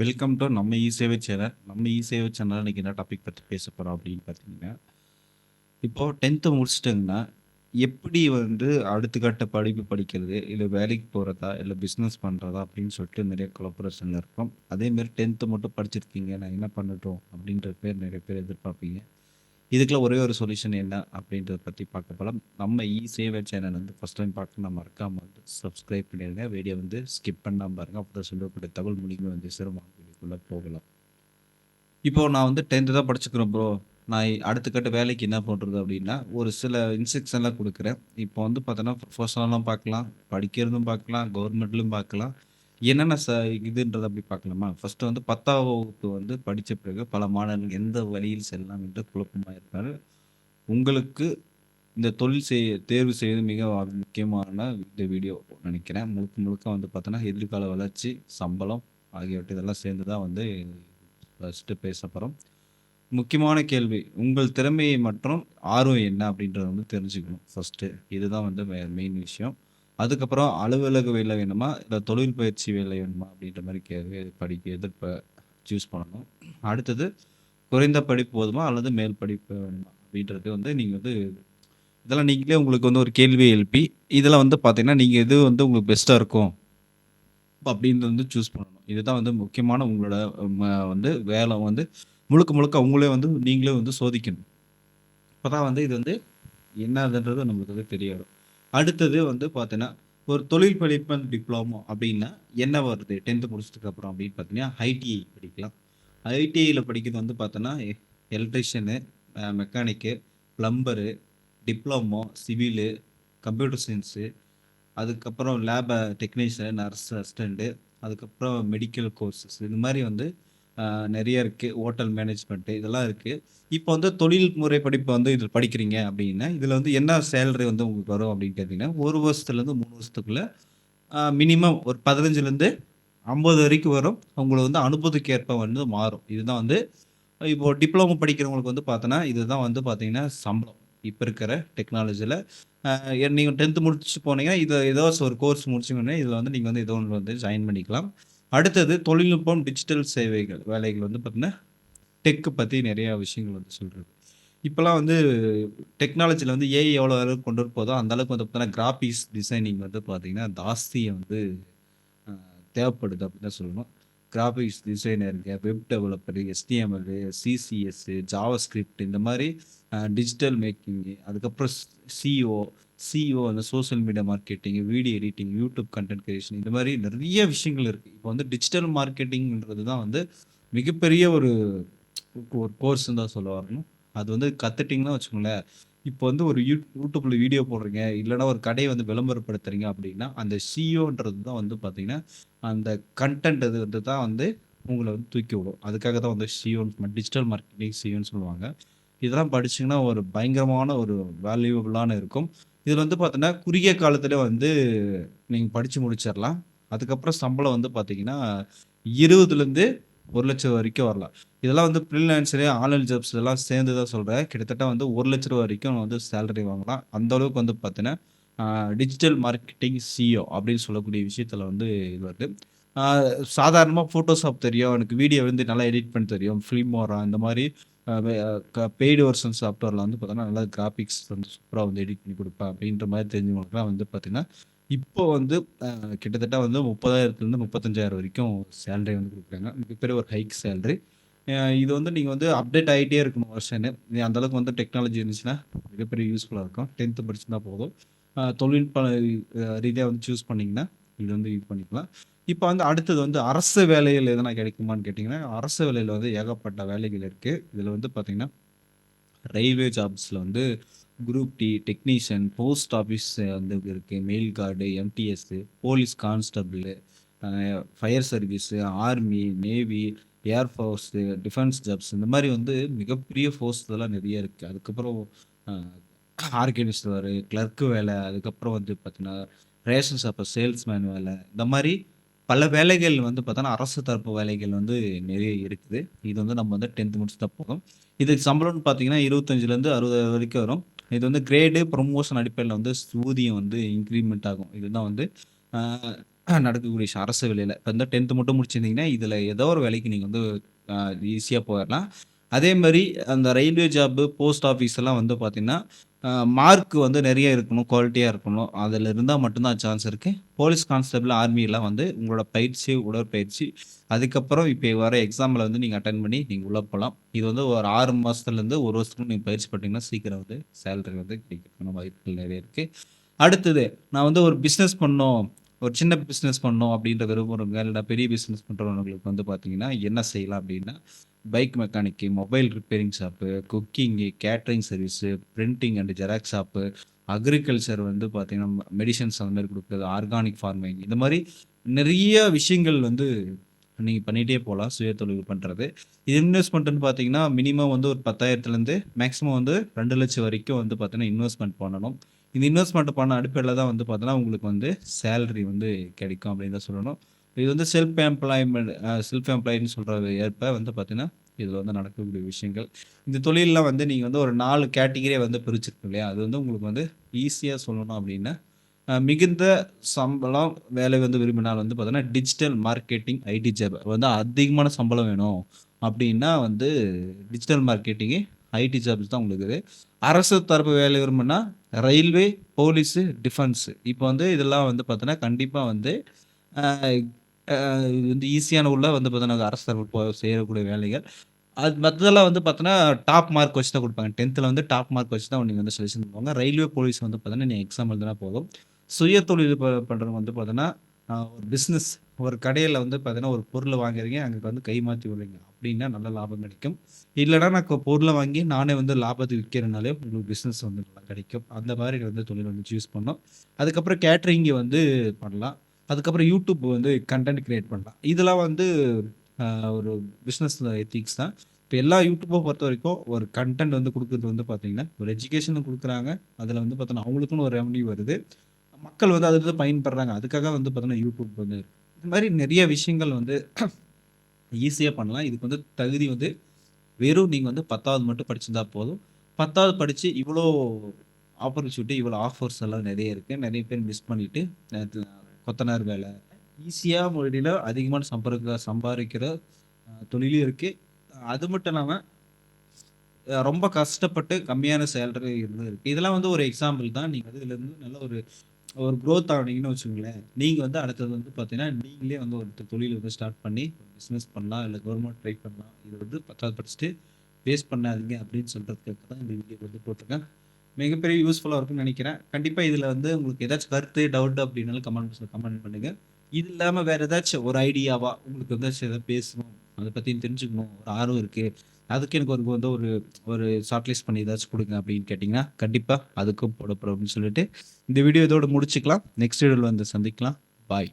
Welcome to நம்ம இசேவை channel நம்ம இசேவை channel இன்றைக்கி என்ன டாபிக் பற்றி பேச போகிறோம் அப்படின்னு பார்த்தீங்கன்னா இப்போது டென்த்து முடிச்சிட்டிங்கன்னா எப்படி வந்து அடுத்த கட்ட படிப்பு படிக்கிறது இல்லை வேலைக்கு போகிறதா இல்லை பிஸ்னஸ் பண்ணுறதா அப்படின்னு சொல்லிட்டு நிறைய கொலபரேஷன் இருக்கும். அதேமாரி டென்த்து மட்டும் படிச்சிருக்கீங்க நான் என்ன பண்ணட்டும் அப்படின்ற பேர் நிறைய பேர் எதிர்பார்ப்பீங்க. இதுக்குள்ள ஒரே ஒரு சொல்யூஷன் என்ன அப்படின்றத பற்றி பார்க்க போகலாம் நம்ம இ சேவை சேனல் வந்து ஃபஸ்ட் டைம் பார்க்க மறக்காமல் வந்து சப்ஸ்கிரைப் பண்ணிடுங்க. வீடியோ வந்து ஸ்கிப் பண்ணாமல் பாருங்கள் அப்போ தான் சொல்லக்கூடிய தகவல் மூலியமே வந்து சிறுமா வீடியோக்குள்ளே போகலாம். இப்போ நான் வந்து டென்த்து தான் படிச்சுக்கிறேன் ப்ரோ நான் அடுத்த கட்ட வேலைக்கு என்ன பண்ணுறது அப்படின்னா ஒரு சில இன்ஸ்ட்ரக்ஷன்லாம் கொடுக்குறேன். இப்போ வந்து பார்த்தோன்னா ப்ரொஃபஷனலும் பார்க்கலாம். படிக்கிறதும் பார்க்கலாம். கவர்மெண்ட்லையும் பார்க்கலாம். என்னென்ன ச இதுன்றதை அப்படி பார்க்கலாமா? ஃபர்ஸ்ட் வந்து பத்தாம் வகுப்பு வந்து படித்த பிறகு பல மாணவர்கள் எந்த வழியில் செல்லலாம் என்று குழப்பமாக இருப்பார் உங்களுக்கு இந்த தொழில் செய் தேர்வு செய்வது மிக முக்கியமான இந்த வீடியோ நினைக்கிறேன். முழுக்க முழுக்க வந்து பார்த்தோன்னா எதிர்கால வளர்ச்சி சம்பளம் ஆகியவற்றை இதெல்லாம் சேர்ந்து தான் வந்து ஃபஸ்ட்டு பேச போகிறோம் முக்கியமான கேள்வி உங்கள் திறமையை மற்றும் ஆர்வம் என்ன அப்படின்றத வந்து தெரிஞ்சுக்கணும். ஃபஸ்ட்டு இதுதான் வந்து மெயின் விஷயம். அதுக்கப்புறம் அலுவலக வேலை வேணுமா? இல்லை தொழில் பயிற்சி வேலை வேணுமா? அப்படின்ற மாதிரி கேள்வி படிக்க எதிர்ப்ப சூஸ் பண்ணணும். அடுத்தது குறைந்த படிப்பு போதுமா? அல்லது மேல் படிப்பு வேணுமா? அப்படின்றது வந்து நீங்கள் வந்து இதெல்லாம் நீங்களே உங்களுக்கு வந்து ஒரு கேள்வியை எழுப்பி இதெல்லாம் வந்து பார்த்தீங்கன்னா நீங்கள் எது வந்து உங்களுக்கு பெஸ்ட்டாக இருக்கும்? அப்படின்றது வந்து சூஸ் பண்ணணும். இதுதான் வந்து முக்கியமான உங்களோட ம- வந்து வேலை வந்து முழுக்க முழுக்க அவங்களே வந்து நீங்களே வந்து சோதிக்கணும். அப்போ தான் வந்து இது வந்து என்னதுன்றது நம்மளுக்கு வந்து தெரிய வரும் அடுத்தது வந்து பார்த்தீங்கன்னா ஒரு தொழில் படிப்பன் டிப்ளமோ அப்படின்னா என்ன வருது? டென்த்து முடிச்சதுக்கு அப்புறம் அப்படின்னு பார்த்தீங்கன்னா ஐடிஐ படிக்கலாம். ஐடிஐயில் படிக்கிறது வந்து பார்த்தோன்னா electrician mechanic plumber diploma civil computer science அதுக்கப்புறம் லேப் டெக்னீஷியன் நர்ஸ் அசிஸ்டண்ட்டு அதுக்கப்புறம் மெடிக்கல் கோர்சஸ் இது மாதிரி வந்து நிறைய இருக்குது ஹோட்டல் மேனேஜ்மெண்ட்டு இதெல்லாம் இருக்குது இப்போ வந்து தொழில்முறை படிப்பு வந்து இதில் படிக்கிறீங்க அப்படின்னா இதில் வந்து என்ன சேலரி வந்து உங்களுக்கு வரும் அப்படின்னு கேட்டிங்கன்னா ஒரு வருஷத்துலேருந்து மூணு வருஷத்துக்குள்ளே மினிமம் ஒரு பதினஞ்சுலேருந்து ஐம்பது வரைக்கும் வரும். உங்களுக்கு வந்து அனுபவத்துக்கு ஏற்ப வந்து மாறும். இதுதான் வந்து இப்போது டிப்ளமோ படிக்கிறவங்களுக்கு வந்து பார்த்தோன்னா இதுதான் வந்து பார்த்தீங்கன்னா சம்பளம். இப்போ இருக்கிற டெக்னாலஜியில் நீங்கள் டென்த்து முடிச்சு போனீங்கன்னா இதை ஏதோ ஒரு கோர்ஸ் முடிச்சிங்கன்னா இதில் வந்து நீங்கள் வந்து ஏதோ ஒன்று வந்து ஜாயின் பண்ணிக்கலாம். அடுத்தது தொழில்நுட்பம் டிஜிட்டல் சேவைகள் வேலைகள் வந்து பார்த்திங்கன்னா டெக்கு பற்றி நிறையா விஷயங்கள் வந்து சொல்கிறது இப்போலாம் வந்து டெக்னாலஜியில் வந்து ஏஐ எவ்வளோ அளவுக்கு கொண்டு வரப்போதோ அந்தளவுக்கு வந்து பார்த்தீங்கன்னா கிராஃபிக்ஸ் டிசைனிங் வந்து பார்த்திங்கன்னா ஜாஸ்தியை வந்து தேவைப்படுது அப்படின்னு தான் சொல்லணும். Graphics டிசைனருங்க web developer HTML CSS JavaScript இந்த மாதிரி டிஜிட்டல் மேக்கிங்கு அதுக்கப்புறம் சிஓ சிஇஓ அந்த social media marketing video editing YouTube content creation இந்த மாதிரி நிறைய விஷயங்கள் இருக்குது இப்போ வந்து டிஜிட்டல் மார்க்கெட்டிங்கிறது தான் வந்து மிகப்பெரிய ஒரு ஒரு கோர்ஸ்ன்னு தான் சொல்ல வரணும். அது வந்து கற்றுட்டிங்கன்னா வச்சுக்கோங்களேன் இப்போ வந்து ஒரு யூ யூடியூப்பில் வீடியோ போடுறீங்க இல்லைன்னா ஒரு கடையை வந்து விளம்பரப்படுத்துறீங்க அப்படின்னா அந்த சிஓன்றது தான் வந்து பார்த்தீங்கன்னா அந்த கண்டென்ட் இது வந்து தான் வந்து உங்களை வந்து தூக்கி விடும். அதுக்காக தான் வந்து சிஓன்னு டிஜிட்டல் மார்க்கெட்டிங் சிஓன்னு சொல்லுவாங்க. இதெல்லாம் படிச்சிங்கன்னா ஒரு பயங்கரமான ஒரு வேல்யூபிளான இருக்கும். இதில் வந்து பார்த்தீங்கன்னா குறுகிய காலத்தில் வந்து நீங்கள் படித்து முடிச்சிடலாம் அதுக்கப்புறம் சம்பளம் வந்து பார்த்தீங்கன்னா இருபதுலேருந்து ஒரு லட்சம் வரைக்கும் வரலாம். இதெல்லாம் வந்து ஃப்ரீலான்சரு ஆன்லைன் ஜாப்ஸ் இதெல்லாம் சேர்ந்து தான் சொல்கிறேன் கிட்டத்தட்ட வந்து ஒரு லட்ச ரூபா வரைக்கும் வந்து சேலரி வாங்கலாம். அந்த அளவுக்கு வந்து பார்த்தீங்கன்னா டிஜிட்டல் மார்க்கெட்டிங் சிஓ அப்படின்னு சொல்லக்கூடிய விஷயத்தில் வந்து இது வருது. சாதாரணமாக ஃபோட்டோஷாப் தெரியும். எனக்கு வீடியோ வந்து நல்லா எடிட் பண்ண தெரியும். ஃபிலிமோரா இந்த மாதிரி பெய்டு வருஷன் சாஃப்ட்வேரில் வந்து பார்த்தோன்னா நல்லா கிராஃபிக்ஸ் வந்து சூப்பராக வந்து எடிட் பண்ணி கொடுப்பேன் அப்படின்ற மாதிரி தெரிஞ்சவங்களுக்குலாம் வந்து பார்த்தீங்கன்னா இப்போ வந்து கிட்டத்தட்ட வந்து முப்பதாயிரத்துலேருந்து முப்பத்தஞ்சாயிரம் வரைக்கும் சேலரி வந்து கொடுக்குறாங்க. மிகப்பெரிய ஒரு ஹைக் சேலரி இது வந்து நீங்கள் வந்து அப்டேட் ஆகிட்டே இருக்கணும் வருஷன்னு அந்தளவுக்கு வந்து டெக்னாலஜி இருந்துச்சுன்னா மிகப்பெரிய யூஸ்ஃபுல்லாக இருக்கும். டென்த்து படிச்சுருந்தா போதும். தொழில்நுட்ப ரீதியாக வந்து சூஸ் பண்ணிங்கன்னா இது வந்து இது பண்ணிக்கலாம். இப்போ வந்து அடுத்தது வந்து அரசு வேலைகள் எதனா கிடைக்குமான்னு கேட்டிங்கன்னா அரசு வேலையில் வந்து ஏகப்பட்ட வேலைகள் இருக்குது இதில் வந்து பார்த்திங்கன்னா ரயில்வே ஜாப்ஸில் வந்து group D technician post office வந்து இருக்குது mail guard MTS police constable fire service army navy air force defence jobs இந்த மாதிரி வந்து மிகப்பெரிய ஃபோர்ஸ் இதெல்லாம் நிறைய இருக்குது அதுக்கப்புறம் ஆர்கனைசர் கிளர்க்கு வேலை அதுக்கப்புறம் வந்து பார்த்தீங்கன்னா ரேஷன் ஷாப்பர் சேல்ஸ்மேன் வேலை இந்த மாதிரி பல வேலைகள் வந்து பார்த்தோன்னா அரசு தரப்பு வேலைகள் வந்து நிறைய இருக்குது. இது வந்து நம்ம வந்து டென்த்து முடிச்சு தான் போகும் இதுக்கு சம்பளம்னு பார்த்தீங்கன்னா இருபத்தஞ்சிலேருந்து அறுபது வரைக்கும் வரும். இது வந்து கிரேடு ப்ரொமோஷன் அடிப்படையில் வந்து ஊதியம் வந்து இன்க்ரிமெண்ட் ஆகும். இதுதான் வந்து நடக்கக்கூடிய அரசு வேலையில். இப்போ வந்து 10த் மட்டும் முடிச்சிருந்தீங்கன்னா, இதில் ஏதோ ஒரு வேலைக்கு நீங்கள் வந்து ஈஸியாக போயிடலாம் அதே மாதிரி அந்த ரயில்வே ஜாப்பு போஸ்ட் ஆஃபீஸ் எல்லாம் வந்து பார்த்தீங்கன்னா, மார்க் வந்து நிறைய இருக்கணும், குவாலிட்டியாக இருக்கணும். அதில் இருந்தால் மட்டும்தான் சான்ஸ் இருக்குது போலீஸ் கான்ஸ்டபிள், ஆர்மியெல்லாம் வந்து உங்களோட பயிற்சி, உடற்பயிற்சி, அதுக்கப்புறம் இப்போ வர எக்ஸாமில் வந்து நீங்கள் அட்டன் பண்ணி நீங்கள் உள்ள போகலாம் இது வந்து ஒரு ஆறு மாதத்துலேருந்து ஒரு வருஷத்துக்கு நீங்கள் பயிற்சி பண்ணிங்கன்னா சீக்கிரம் வந்து சேலரி வந்து கிடைக்கிறதுக்கான வாய்ப்புகள் நிறைய இருக்குது அடுத்தது நான் வந்து ஒரு பிஸ்னஸ் பண்ணோம். ஒரு சின்ன பிஸ்னஸ் பண்ணோம் அப்படின்ற விரும்புறவங்க, இல்லைனா பெரிய பிஸ்னஸ் பண்ணுறவங்களுக்கு வந்து பார்த்தீங்கன்னா, என்ன செய்யலாம் அப்படின்னா, bike mechanic mobile repairing shop, cooking, catering service, printing and xerox shop, agriculture வந்து பார்த்தீங்கன்னா, மெடிசன்ஸ் அந்த மாதிரி கொடுக்குறது ஆர்கானிக் ஃபார்மிங் இந்த மாதிரி நிறைய விஷயங்கள் வந்து நீங்கள் பண்ணிகிட்டே போகலாம் சுய தொழில் பண்ணுறது இது இன்வெஸ்ட்மெண்ட்டுன்னு பார்த்தீங்கன்னா, மினிமம் வந்து ஒரு 10,000த்துலருந்து மேக்ஸிமம் வந்து 2,00,000 வரைக்கும் வந்து பார்த்தீங்கன்னா, இன்வெஸ்ட்மெண்ட் பண்ணணும். இந்த இன்வெஸ்ட்மெண்ட் பண்ண அடிப்படையில் தான் வந்து பார்த்தோன்னா உங்களுக்கு வந்து சேலரி வந்து கிடைக்கும் அப்படின்னு தான் சொல்லணும். இது வந்து செல்ஃப் எம்ப்ளாய்மெண்ட் செல்ஃப் எம்ப்ளாய்டுன்னு சொல்கிற ஏற்ப வந்து பார்த்தீங்கன்னா, இதில் வந்து நடக்கக்கூடிய விஷயங்கள். இந்த தொழிலெலாம் வந்து நீங்கள் வந்து ஒரு 4 கேட்டகரியா வந்து பிரிச்சிருக்கோம் இல்லையா? அது வந்து உங்களுக்கு வந்து ஈஸியாக சொல்லணும் அப்படின்னா, மிகுந்த சம்பளம், வேலை வந்து விரும்பினால் வந்து பார்த்தோன்னா டிஜிட்டல் மார்க்கெட்டிங், ஐடி ஜாப் வந்து அதிகமான சம்பளம் வேணும் அப்படின்னா வந்து டிஜிட்டல் மார்க்கெட்டிங்கு, ஐடி ஜாப்ஸ் தான் உங்களுக்கு அரசு தரப்பு வேலை விரும்புனா, ரயில்வே, போலீஸு, டிஃபென்ஸு இப்போ வந்து இதெல்லாம் வந்து பார்த்தோன்னா கண்டிப்பாக வந்து இது வந்து ஈஸியான உள்ள வந்து பார்த்தோன்னா அரசு தரப்பு செய்யக்கூடிய வேலைகள். அது மற்றதெல்லாம் வந்து பார்த்தோன்னா டாப் மார்க் வச்சு தான் கொடுப்பாங்க டென்த்தில் வந்து டாப் மார்க் வச்சு தான் நீங்கள் வந்து செலெக்ஷன் பண்ணுவாங்க. ரயில்வே, போலீஸ் வந்து பார்த்தோன்னா நீங்கள் எக்ஸாம் எழுதுனா போதும். சுய தொழில் பண்ணுறவங்க வந்து பார்த்தோன்னா ஒரு பிஸ்னஸ் ஒரு கடையில் வந்து பார்த்தீங்கன்னா, ஒரு பொருளை வாங்குறீங்க, அங்கே வந்து கை மாற்றி விடுறீங்க அப்படின்னா நல்ல லாபம் கிடைக்கும். இல்லைனா நான் பொருளை வாங்கி நானே வந்து லாபத்துக்கு விற்கிறதுனாலே உங்களுக்கு பிஸ்னஸ் வந்து நல்லா கிடைக்கும். அந்த மாதிரி வந்து தொழில் வந்து சூஸ் பண்ணோம் அதுக்கப்புறம் கேட்ரிங்கை வந்து பண்ணலாம். அதுக்கப்புறம் யூடியூப் வந்து கன்டென்ட் க்ரியேட் பண்ணலாம். இதெல்லாம் வந்து ஒரு பிஸ்னஸ் எத்திக்ஸ் தான். இப்போ எல்லா யூடியூப்பை பொறுத்த வரைக்கும் ஒரு கன்டென்ட் வந்து கொடுக்குறது வந்து பார்த்தீங்கன்னா, ஒரு எஜுகேஷன் கொடுக்குறாங்க அதில் வந்து பார்த்தோன்னா அவங்களுக்குன்னு ஒரு ரெவன்யூ வருது. மக்கள் வந்து அதிலிருந்து பயன்படுறாங்க. அதுக்காக வந்து பார்த்தோன்னா யூடியூப் வந்து இருக்கு. இந்த மாதிரி நிறைய விஷயங்கள் வந்து ஈஸியாக பண்ணலாம். இதுக்கு வந்து தகுதி வந்து வெறும் நீங்கள் வந்து 10வது மட்டும் படிச்சிருந்தா போதும். பத்தாவது படித்து இவ்வளோ ஆப்பர்ச்சுனிட்டி, இவ்வளோ ஆஃபர்ஸ் எல்லாம் நிறைய இருக்குது நிறைய பேர் மிஸ் பண்ணிவிட்டு கொத்தனார் வேலை, ஈஸியாக முறையில அதிகமான சம்பரக்க சம்பாதிக்கிற தொழிலும் இருக்குது அது மட்டும் இல்லாமல் ரொம்ப கஷ்டப்பட்டு கம்மியான சேலரி இருந்தும் இருக்குது இதெல்லாம் வந்து ஒரு எக்ஸாம்பிள் தான். நீங்கள் வந்து இதுலேருந்து நல்ல ஒரு ஒரு க்ரோத் ஆனீங்கன்னு வச்சுக்கோங்களேன், நீங்கள் வந்து அடுத்தது வந்து பார்த்தீங்கன்னா, நீங்களே வந்து ஒரு தொழில் வந்து ஸ்டார்ட் பண்ணி பிஸ்னஸ் பண்ணலாம். இல்லை கவர்மெண்ட் ட்ரை பண்ணலாம். இது வந்து 10வது படிச்சுட்டு வேஸ்ட் பண்ணாதீங்க அப்படின்னு சொல்கிறதுக்காக தான் இந்த வீடியோ வந்து போட்டிருக்கேன். மிகப்பெரிய யூஸ்ஃபுல்லாக இருக்கும்னு நினைக்கிறேன் கண்டிப்பாக இதில் வந்து உங்களுக்கு ஏதாச்சும் கருத்து, டவுட் அப்படின்னாலும் கமெண்ட் பாக்ஸ்ல கமெண்ட் பண்ணுங்கள் இது இல்லாமல் வேறு ஏதாச்சும் ஒரு ஐடியாவா உங்களுக்கு ஏதாச்சும் ஏதாவது பேசணும், அதை பத்தி தெரிஞ்சுக்கணும், ஒரு ஆர்வம் இருக்குது அதுக்கு எனக்கு ஒரு வந்து ஒரு ஒரு ஷார்ட்லிஸ்ட் பண்ணி ஏதாச்சும் கொடுங்க அப்படின்னு கேட்டிங்கன்னா கண்டிப்பாக அதுக்கும் போடப்படும் அப்படின்னு சொல்லிட்டு, இந்த வீடியோ இதோட முடிச்சுக்கலாம். நெக்ஸ்ட் வீடியோவில் வந்து சந்திக்கலாம். பாய்.